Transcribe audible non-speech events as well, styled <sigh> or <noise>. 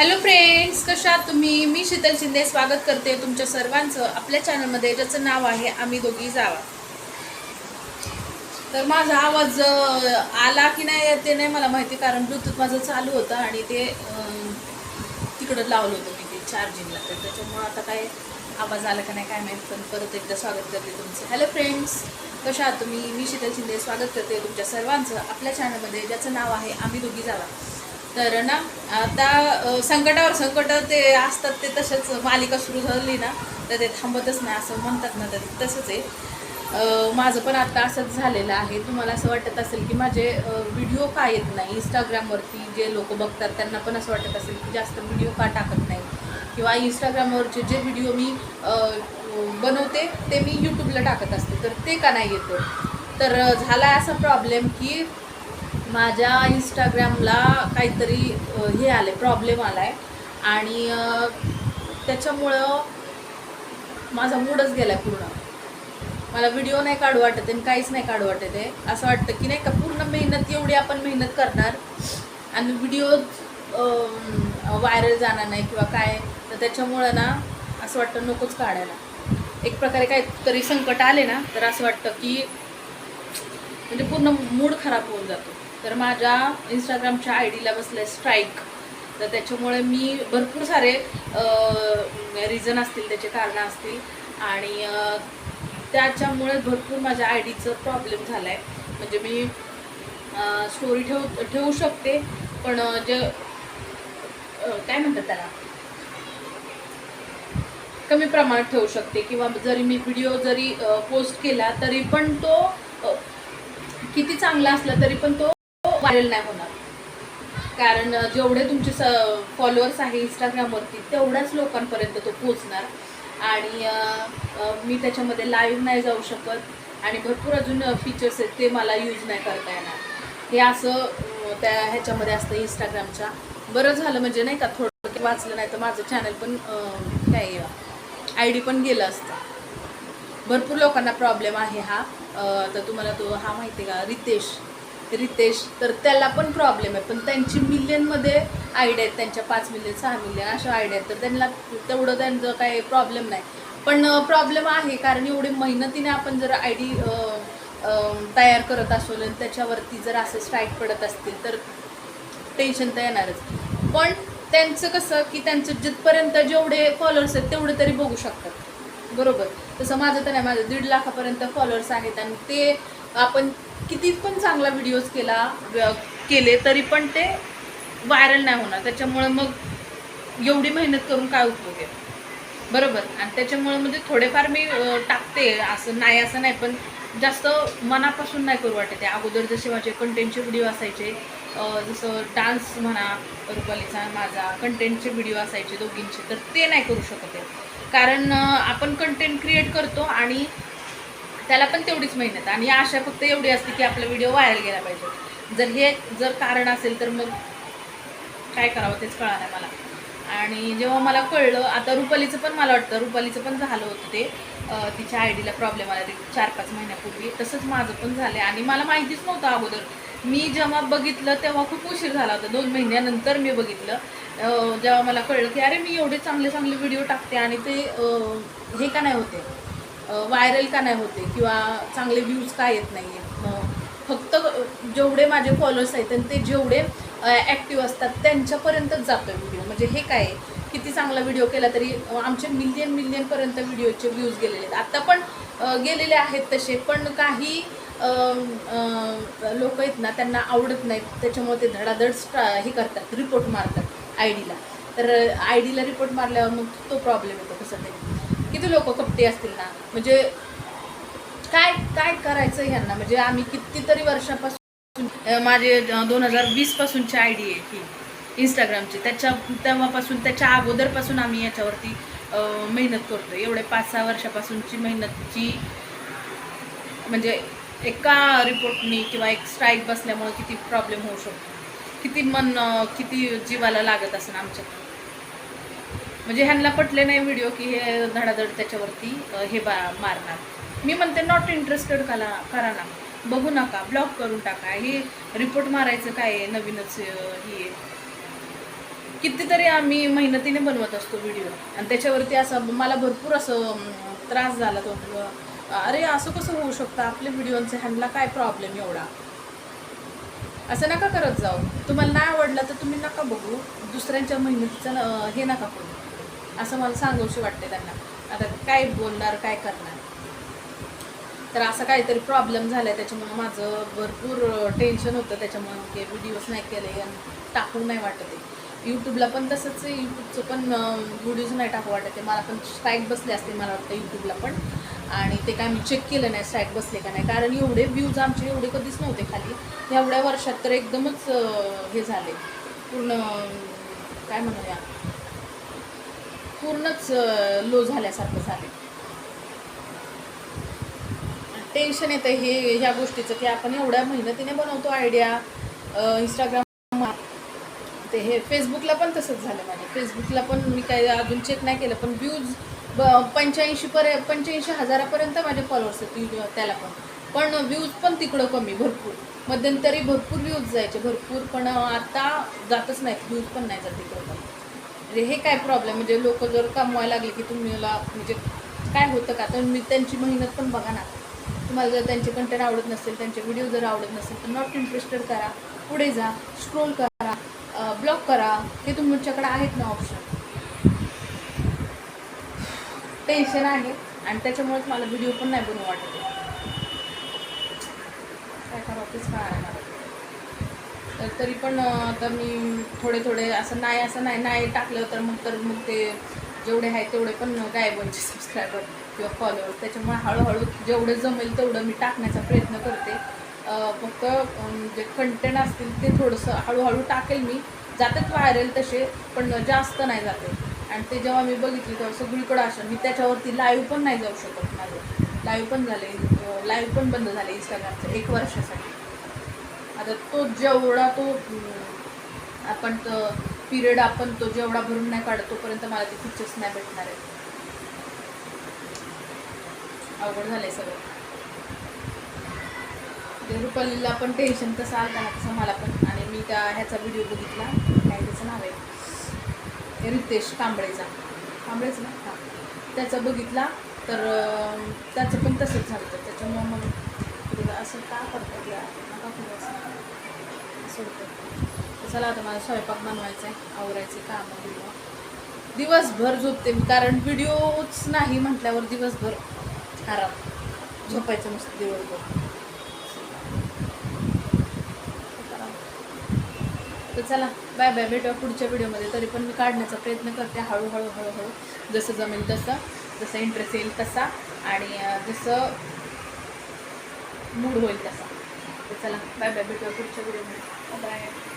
Hello friends कशा आहात तुम्ही? मी शीतल शिंदे स्वागत करते तुमच्या सर्वांचं. आपल्या चॅनलमध्ये ज्याचं नाव आहे आम्ही दोघी जावा. तर माझा आवाज आला की नाही ते नाही मला माहिती कारण ब्लूटूथ माझं चालू होतं आणि ते तिकडं लावलं होतं मी ते चार्जिंगला तर त्याच्यामुळं आता काय आवाज आला का नाही काय माहीत पण परत एकदा स्वागत करते तुमचं. हॅलो फ्रेंड्स कशा आहात तुम्ही? मी शीतल शिंदे स्वागत करते तुमच्या सर्वांचं. आपल्या चॅनलमध्ये ज्याचं नाव आहे आम्ही दोघी जावा. तर ना आता संकटावर संकट ते असतात ते तसंच मालिका सुरू झाली ना तर ते थांबतच नाही असं म्हणतात ना तर तसंच आहे. माझं पण आता असंच झालेलं आहे. तुम्हाला असं वाटत असेल की माझे व्हिडिओ का येत नाही? इंस्टाग्रामवरती जे लोक बघतात त्यांना पण असं वाटत असेल की जास्त व्हिडिओ का टाकत नाही? किंवा इंस्टाग्रामवरचे जे व्हिडिओ मी बनवते ते मी यूट्यूबला टाकत असते. तर ते का नाही येतं? तर झाला असा प्रॉब्लेम की माझ्या इंस्टाग्रामला काहीतरी हे हे आले प्रॉब्लेम आला आहे आणि त्याच्यामुळं माझा मूडच गेला आहे पूर्ण. मला व्हिडिओ नाही काढू वाटत आहे आणि काहीच नाही काढू वाटत आहे. असं वाटतं की नाही का पूर्ण मेहनत एवढी आपण मेहनत करणार. आणि व्हिडिओ व्हायरल जाणार नाही किंवा काय तर त्याच्यामुळं ना असं वाटतं नकोच काढायला. एक प्रकारे काहीतरी संकट आले ना तर असं वाटतं की म्हणजे पूर्ण मूड खराब होऊन जातो. तर माझ्या इंस्टाग्रामच्या आय डीला बसलं आहे स्ट्राईक तर त्याच्यामुळे मी भरपूर सारे रिझन असतील त्याचे कारणं असतील. आणि त्याच्यामुळे भरपूर माझ्या आय डीचं प्रॉब्लेम झाला आहे म्हणजे मी स्टोरी ठेव ठेवू शकते पण जे काय म्हणतात त्याला? कमी प्रमाणात ठेवू शकते. किंवा जरी मी व्हिडिओ जरी पोस्ट केला तरी पण तो किती चांगला असला तरी पण तो व्हायरल नाही होणार. कारण जेवढे तुमचे स फॉलोअर्स आहे इंस्टाग्रामवरती तेवढ्याच लोकांपर्यंत तो पोचणार आणि मी त्याच्यामध्ये लाईव्ह नाही जाऊ शकत. आणि भरपूर अजून फीचर्स आहेत ते मला यूज नाही करता येणार. हे असं त्या ह्याच्यामध्ये असतं इंस्टाग्रामच्या बरं झालं म्हणजे नाही का थोडं वाचलं नाही तर माझं चॅनल पण अ, काय आय डी पण गेलं असतं. भरपूर लोकांना प्रॉब्लेम आहे हा. तर तुम्हाला तो हा माहिती आहे का रितेश. रितेश तर त्याला पण प्रॉब्लेम आहे. पण त्यांची मिलियनमध्ये आयडिया आहेत. त्यांच्या पाच मिलियन सहा मिलियन अशा आयडिया आहेत. तर त्यांना तेवढं त्यांचं काही प्रॉब्लेम नाही. पण प्रॉब्लेम आहे. कारण एवढी मेहनतीने आपण जर आय डी तयार करत असू आणि त्याच्यावरती जर असं स्ट्राईक पडत असतील तर टेन्शन तर येणारच. पण त्यांचं कसं की त्यांचं जिथपर्यंत जेवढे फॉलोअर्स आहेत तेवढे तरी बघू शकतात. बरोबर? तसं माझं तर नाही. माझं दीड लाखापर्यंत फॉलोअर्स आहेत आणि ते आपण किती पण चांगला व्हिडिओज केला केले तरी पण ते व्हायरल नाही होणार. त्याच्यामुळं मग एवढी मेहनत करून काय उपयोग आहे? बरोबर? आणि त्याच्यामुळं म्हणजे थोडेफार मी टाकते. असं नाही असं नाही पण जास्त मनापासून नाही करू वाटते अगोदर जसे माझे कंटेंटचे व्हिडिओ असायचे जसं डान्स म्हणा रुपालीचा माझा कंटेंटचे व्हिडिओ असायचे दोघींचे तर ते नाही करू शकत आहे. कारण आपण कंटेंट क्रिएट करतो आणि त्याला पण तेवढीच मेहनत आणि आशा फक्त एवढी असते की आपला व्हिडिओ व्हायरल गेला पाहिजे. जर हे जर कारण असेल तर मग काय करावं तेच कळणार नाही मला. आणि जेव्हा मला कळलं आता रुपालीचं पण मला वाटतं रुपालीचं पण झालं होतं ते. तिच्या आय डीला प्रॉब्लेम आला ते चार पाच महिन्यापूर्वी. तसंच माझं पण झालं आणि मला माहितीच नव्हतं अगोदर. मी जेव्हा बघितलं तेव्हा खूप उशीर झाला होता. दोन महिन्यानंतर मी बघितलं. जेव्हा मला कळलं की अरे मी एवढे चांगले चांगले व्हिडिओ टाकते आणि ते हे का नाही होते? व्हायरल का नाही होते किंवा चांगले व्ह्यूज का येत नाही आहेत फक्त जेवढे माझे फॉलोअर्स आहेत आणि ते जेवढे ॲक्टिव्ह असतात त्यांच्यापर्यंतच जातो व्हिडिओ म्हणजे हे काय आहे, किती चांगला व्हिडिओ केला तरी आमचे मिलियन मिलियनपर्यंत व्हिडिओचे व्ह्यूज गेलेले आहेत. आत्ता पण गेलेले आहेत तसे पण काही लोक आहेत ना त्यांना आवडत नाहीत. त्याच्यामुळे ते धडाधड स्टा हे करतात रिपोर्ट मारतात आय डीला तर आय डीला रिपोर्ट मारल्यावर मग तो प्रॉब्लेम येतो. किती लोक कपटी असतील ना? म्हणजे काय काय करायचं ह्यांना? म्हणजे आम्ही कितीतरी वर्षापासून माझे दोन हजार वीस पासूनची आय डी आहे ही इंस्टाग्रामची त्याच्या तेव्हापासून त्याच्या अगोदरपासून आम्ही याच्यावरती मेहनत करतो एवढे पाच सहा वर्षापासूनची मेहनतची म्हणजे एका रिपोर्टनी किंवा एक स्ट्राईक बसल्यामुळे किती प्रॉब्लेम होऊ शकतो. किती मन किती जीवाला लागत असेल आमच्या. म्हणजे ह्यांना पटले नाही व्हिडिओ की हे धडाधड त्याच्यावरती हे बा मारणार. मी म्हणते नॉट इंटरेस्टेड करा करा ना. बघू नका ब्लॉक करून टाका. हे रिपोर्ट मारायचं काय आहे? नवीनच हे ही आहे. कितीतरी आम्ही मेहनतीने बनवत असतो व्हिडिओ आणि त्याच्यावरती असं मला भरपूर असं त्रास झाला तो अरे असं कसं होऊ शकतं? आपल्या व्हिडिओंचं ह्यांना काय प्रॉब्लेम एवढा? असं नका करत जाऊ. तुम्हाला नाही आवडलं तर तुम्ही नका बघू. दुसऱ्यांच्या मेहनतीचं हे नका करू. असं मला सांगूशी वाटते त्यांना. आता काय बोलणार काय करणार? तर असं काहीतरी प्रॉब्लेम झाला आहे त्याच्यामुळं माझं भरपूर टेन्शन होतं त्याच्यामुळं की व्हिडिओज नाही केले आणि टाकू नाही वाटत आहे. यूट्यूबला पण तसंच यूट्यूबचं पण व्हिडिओज नाही टाकू वाटत आहे. मला पण स्ट्राईक बसले असते मला वाटतं यूट्यूबला पण. आणि ते काय मी चेक केलं नाही स्ट्राईक बसले का नाही. कारण एवढे व्ह्यूज आमचे एवढे कधीच नव्हते खाली. एवढ्या वर्षात तर एकदमच हे झाले. पूर्ण काय म्हणूया? पूर्णच लो झाल्यासारखं झाले टेन्शन येतं हे ह्या गोष्टीचं की आपण एवढ्या मेहनतीने बनवतो आयडिया इंस्टाग्राम ते हे फेसबुकला पण तसंच झालं माझ्या. फेसबुकला पण मी काय अजून चेक नाही केलं पण व्ह्यूज पंच्याऐंशी पर्य पंच्याऐंशी हजारापर्यंत माझे फॉलोअर्स आहेत त्याला पण. पण व्ह्यूज पण तिकडं कमी भरपूर. मध्यंतरी भरपूर व्ह्यूज जायचे भरपूर पण आता जातच नाहीत व्ह्यूज पण नाही जात तिकडं पण. म्हणजे हे काय प्रॉब्लेम म्हणजे लोक जर कमवायला लागले की तुम्हाला म्हणजे काय होतं का? तर मी त्यांची मेहनत पण बघा ना. तुम्हाला जर त्यांचे कंटेंट आवडत नसेल त्यांचे व्हिडिओ जर आवडत नसेल तर नॉट इंटरेस्टेड करा. पुढे जा. स्क्रोल करा. ब्लॉक करा. हे तुमच्याकडे आहेत ना ऑप्शन टेन्शन आहे. आणि त्याच्यामुळेच मला व्हिडिओ पण नाही बनवू वाटत. काय करावं तेच कळणार तर तरी पण आता मी थोडे थोडे असं नाही असं नाही नाही टाकलं तर मग तर मग ते जेवढे आहे तेवढे पण गायब व्हायचे <laughs> सबस्क्रायबर किंवा फॉलोअर त्याच्यामुळे हळूहळू जेवढे जमेल तेवढं मी टाकण्याचा प्रयत्न करते. फक्त जे कंटेंट असतील ते थोडंसं हळूहळू टाकेल मी. जातात व्हायरल तसे पण जास्त नाही जाते आणि ते जेव्हा मी बघितली तेव्हा सगळीकडं असं मी त्याच्यावरती लाईव्ह पण नाही जाऊ शकत माझं. लाईव्ह पण झाले लाईव्ह पण बंद झाले इंस्टाग्रामचं एक वर्षासाठी. आता तो जेवढा तो आपण तो पिरियड आपण तो जेवढा भरून नाही काढत तोपर्यंत मला ते पिक्चर्स नाही भेटणार आहेत. अवघड झालंय सगळं. ते रुपालीला पण टेन्शन कसं आलं ना तसं मला पण. आणि मी त्या ह्याचा व्हिडिओ बघितला काय त्याचं नाव आहे? रितेश कांबळेचा. कांबळेच ना? हां. त्याचा बघितला तर त्याचं पण तसंच झालं होतं. त्याच्यामुळं मग असं का करतात या असं चला आता मला स्वयंपाक बनवायचा आहे आवरायचे काम बिमं दिवसभर झोपते मी कारण व्हिडिओच नाही म्हटल्यावर दिवसभर आराम. झोपायचं नुसतं दिवसभर. तर चला बाय बाय भेटूया पुढच्या व्हिडिओमध्ये तरी पण मी काढण्याचा प्रयत्न करते हळूहळू हळूहळू. जसं जमेल तसं जसं इंटरेस्ट येईल तसा आणि जसं मूड होईल तसा. तर चला बाय बाय भेटूया पुढच्या व्हिडिओमध्ये बाय